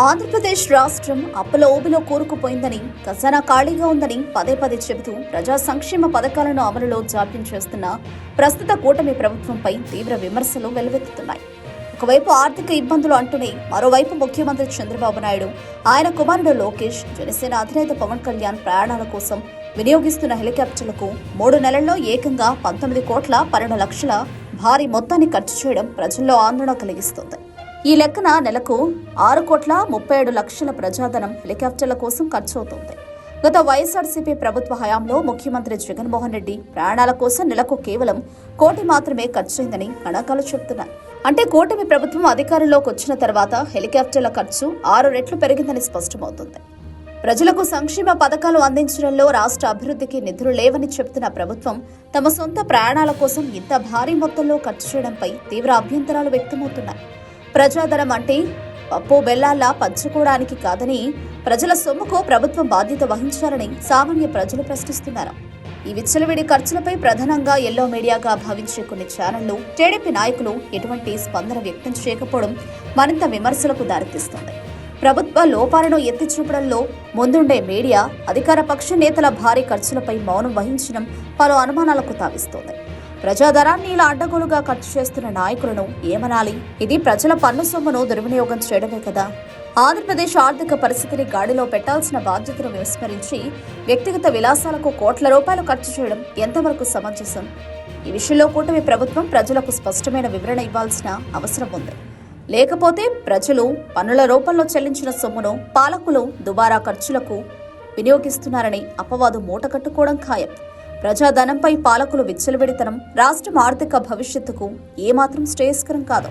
ఆంధ్రప్రదేశ్ రాష్ట్రం అప్పుల ఊబిలో కూరుకుపోయిందని ఖజానా ఖాళీగా ఉందని పదే పదే చెబుతూ ప్రజా సంక్షేమ పథకాలను అమలులో జాప్యం చేస్తున్న ప్రస్తుత కూటమి ప్రభుత్వంపై తీవ్ర విమర్శలు వెల్లువెత్తుతున్నాయి ఒకవైపు ఆర్థిక ఇబ్బందులు అంటూనే మరోవైపు ముఖ్యమంత్రి చంద్రబాబు నాయుడు ఆయన కుమారుడు లోకేష్ జనసేన అధినేత పవన్ కళ్యాణ్ ప్రయాణాల కోసం వినియోగిస్తున్న హెలికాప్టర్లకు మూడు నెలల్లో ఏకంగా పంతొమ్మిది కోట్ల పన్నెండు లక్షల భారీ మొత్తాన్ని ఖర్చు చేయడం ప్రజల్లో ఆందోళన కలిగిస్తుంది. ఈ లెక్కన నెలకు ఆరు కోట్ల ముప్పై ఏడు లక్షల ప్రజాధనం హెలికాప్టర్ల కోసం ఖర్చు అవుతుంది గత వైఎస్ఆర్సీపీ ప్రభుత్వ హయాంలో ముఖ్యమంత్రి జగన్మోహన్ రెడ్డి ప్రయాణాల కోసం నెలకు కేవలం కోటి మాత్రమే ఖర్చయిందని గణాంకాలు చెబుతున్నాయి. అంటే కూటమి ప్రభుత్వం అధికారంలోకి వచ్చిన తర్వాత హెలికాప్టర్ల ఖర్చు ఆరు రెట్లు పెరిగిందని స్పష్టమవుతుంది. ప్రజలకు సంక్షేమ పథకాలు అందించడంలో రాష్ట్ర అభివృద్ధికి నిధులు లేవని చెబుతున్న ప్రభుత్వం తమ సొంత ప్రయాణాల కోసం ఇంత భారీ మొత్తంలో ఖర్చు చేయడంపై తీవ్ర అభ్యంతరాలు వ్యక్తమవుతున్నాయి. ప్రజాధనం అంటే పప్పు బెల్లాల్లా పంచుకోవడానికి కాదని ప్రజల సొమ్ముకు ప్రభుత్వం బాధ్యత వహించాలని సామాన్య ప్రజలు ప్రశ్నిస్తున్నారు. ఈ విచ్చలవిడి ఖర్చులపై ప్రధానంగా ఎల్లో మీడియాగా భావించే కొన్ని ఛానళ్ళు టీడీపీ నాయకులు ఎటువంటి స్పందన వ్యక్తం చేయకపోవడం మరింత విమర్శలకు దారితీస్తుంది. ప్రభుత్వ లోపాలను ఎత్తి చూపడంలో ముందుండే మీడియా అధికార పక్ష నేతల భారీ ఖర్చులపై మౌనం వహించడం పలు అనుమానాలకు తావిస్తోంది. ప్రజాధనాన్ని ఇలా అడ్డగోలుగా ఖర్చు చేస్తున్న నాయకులను ఏమనాలి? ఇది ప్రజల పన్ను సొమ్మును దుర్వినియోగం చేయడమే కదా. ఆంధ్రప్రదేశ్ ఆర్థిక పరిస్థితిని గాడిలో పెట్టాల్సిన బాధ్యతను విస్మరించి వ్యక్తిగత విలాసాలకు కోట్ల రూపాయలు ఖర్చు చేయడం ఎంతవరకు సమంజసం? ఈ విషయంలో కూటమి ప్రభుత్వం ప్రజలకు స్పష్టమైన వివరణ ఇవ్వాల్సిన అవసరం ఉంది. లేకపోతే ప్రజలు పన్నుల రూపంలో చెల్లించిన సొమ్మును పాలకులు దుబారా ఖర్చులకు వినియోగిస్తున్నారని అపవాదు మూటకట్టుకోవడం ఖాయం. ప్రజాధనంపై పాలకులు విచ్చలవిడితనం రాష్ట్రం ఆర్థిక భవిష్యత్తుకు ఏమాత్రం శ్రేయస్కరం కాదు.